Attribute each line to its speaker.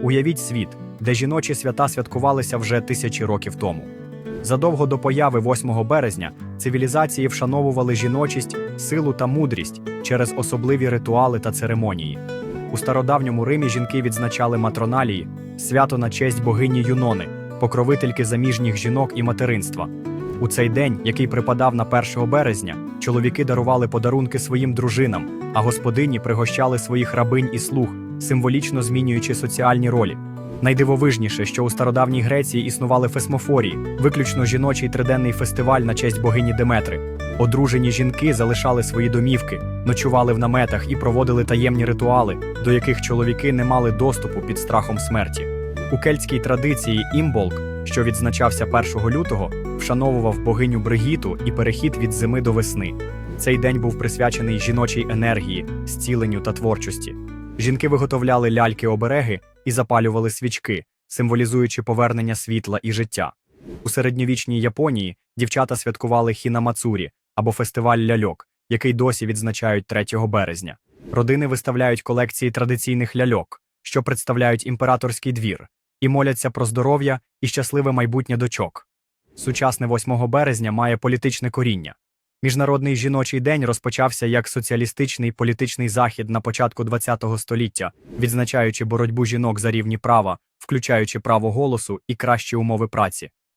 Speaker 1: Уявіть світ, де жіночі свята святкувалися вже тисячі років тому. Задовго до появи 8 березня цивілізації вшановували жіночість, силу та мудрість через особливі ритуали та церемонії. У стародавньому Римі жінки відзначали матроналії, свято на честь богині Юнони, покровительки заміжніх жінок і материнства. У цей день, який припадав на 1 березня, чоловіки дарували подарунки своїм дружинам, а господині пригощали своїх рабинь і слуг, символічно змінюючи соціальні ролі. Найдивовижніше, що у стародавній Греції існували фесмофорії, виключно жіночий триденний фестиваль на честь богині Деметри. Одружені жінки залишали свої домівки, ночували в наметах і проводили таємні ритуали, до яких чоловіки не мали доступу під страхом смерті. У кельтській традиції імболк, що відзначався 1 лютого, вшановував богиню Бригіту і перехід від зими до весни. Цей день був присвячений жіночій енергії, зціленню та творчості. Жінки виготовляли ляльки-обереги і запалювали свічки, символізуючи повернення світла і життя. У середньовічній Японії дівчата святкували хінамацурі або фестиваль ляльок, який досі відзначають 3 березня. Родини виставляють колекції традиційних ляльок, що представляють імператорський двір, і моляться про здоров'я і щасливе майбутнє дочок. Сучасне 8 березня має політичне коріння. Міжнародний жіночий день розпочався як соціалістичний політичний захід на початку ХХ століття, відзначаючи боротьбу жінок за рівні права, включаючи право голосу і кращі умови праці.